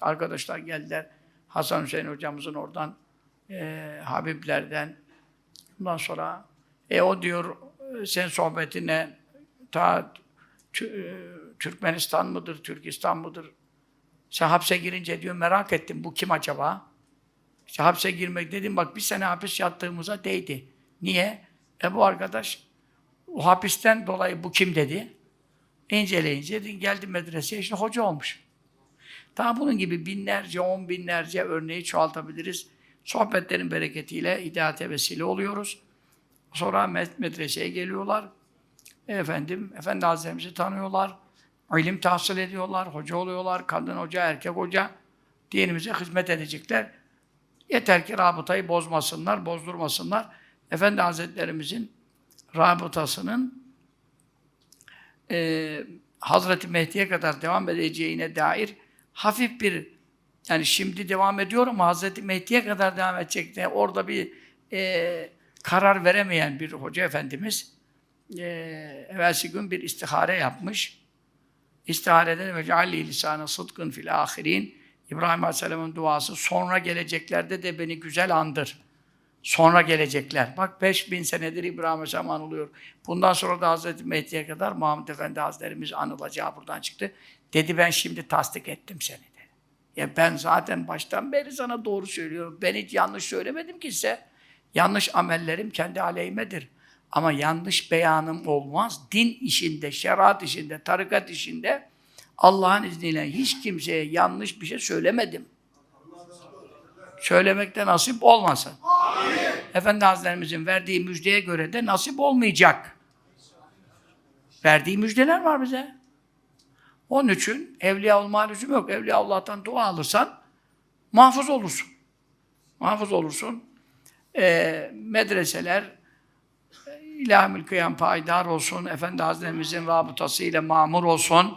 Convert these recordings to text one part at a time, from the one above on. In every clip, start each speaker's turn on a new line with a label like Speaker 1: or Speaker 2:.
Speaker 1: Arkadaşlar geldiler. Hasan Hüseyin hocamızın oradan, e, Habiblerden. Ondan sonra e o diyor e, sen sohbetine ta e, Türkmenistan mıdır, Türkistan mıdır? Sen hapse girince diyor merak ettim bu kim acaba? İşte hapse girmek dedim bak bir sene hapis yattığımıza değdi. Niye? E bu arkadaş o hapisten dolayı bu kim dedi. İnceleyince geldi medreseye işte hoca olmuş. Daha bunun gibi binlerce, on binlerce örneği çoğaltabiliriz. Sohbetlerin bereketiyle hidayete vesile oluyoruz. Sonra med- medreseye geliyorlar. Efendim, Efendi Hazretlerimizi tanıyorlar. İlim tahsil ediyorlar, hoca oluyorlar, kadın hoca, erkek hoca. Dinimize hizmet edecekler. Yeter ki rabıtayı bozmasınlar, bozdurmasınlar. Efendi Hazretlerimizin rabıtasının e, Hazreti Mehdi'ye kadar devam edeceğine dair hafif bir yani şimdi devam ediyor ama Hazreti Mehdi'ye kadar devam edecek diye orada bir e, karar veremeyen bir hoca efendimiz e, evvelsi gün bir istihare yapmış. İstiharede ve cealli lisanı sıdkın fil ahirin İbrahim Aleyhisselam'ın duası sonra geleceklerde de beni güzel andır. Sonra gelecekler. Bak 5000 senedir İbrahim Aleyhisselam anılıyor. Bundan sonra da Hazreti Mehdi'ye kadar Muhammed Efendi Hazretlerimiz anılacağı buradan çıktı. Dedi ben şimdi tasdik ettim seni dedi. Ya ben zaten baştan beri sana doğru söylüyorum. Ben hiç yanlış söylemedim ki size. Yanlış amellerim kendi aleyhimedir. Ama yanlış beyanım olmaz. Din işinde, şeriat işinde, tarikat işinde Allah'ın izniyle hiç kimseye yanlış bir şey söylemedim. Söylemekte nasip olmasın. Efendi Hazretlerimizin verdiği müjdeye göre de nasip olmayacak. Verdiği müjdeler var bize. Onun için evliya olma lüzum yok. Evliya Allah'tan dua alırsan mahfuz olursun. Mahfuz olursun. Ee, medreseler e, İlahimül Kıyam payidar olsun. Efendi Hazretlerimizin rabıtası ile mamur olsun.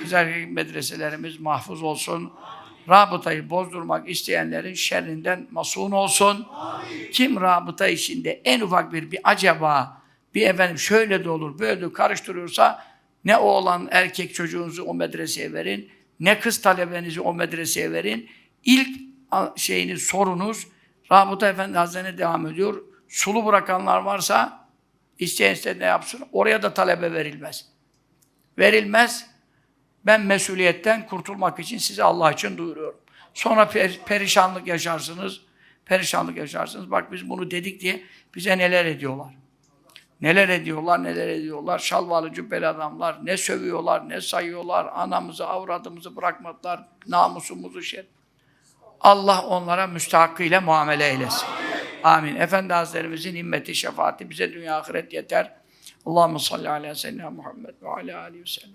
Speaker 1: Güzel medreselerimiz mahfuz olsun. Rabıtayı bozdurmak isteyenlerin şerrinden masun olsun. Kim rabıta işinde en ufak bir bir acaba bir efendim şöyle de olur böyle de karıştırıyorsa ne oğlan erkek çocuğunuzu o medreseye verin ne kız talebenizi o medreseye verin. İlk şeyiniz sorunuz Rabıta Efendi Hazretleri devam ediyor. Sulu bırakanlar varsa isteyen isteyen ne yapsın? Oraya da talebe verilmez. Verilmez. Ben mesuliyetten kurtulmak için size Allah için duyuruyorum. Sonra per- perişanlık yaşarsınız. Perişanlık yaşarsınız. Bak biz bunu dedik diye bize neler ediyorlar. Neler ediyorlar, neler ediyorlar. Şalvarlı cübbeli adamlar ne sövüyorlar, ne sayıyorlar. Anamızı, avradımızı bırakmadılar. Namusumuzu şey. Allah onlara müstahakkıyla muamele eylesin. Amin. Efendi Hazretlerimizin himmeti, şefaati bize dünya ahiret yeter. Allahümme salli ala seyyidina Muhammed ve ala aleyhi ve sellem.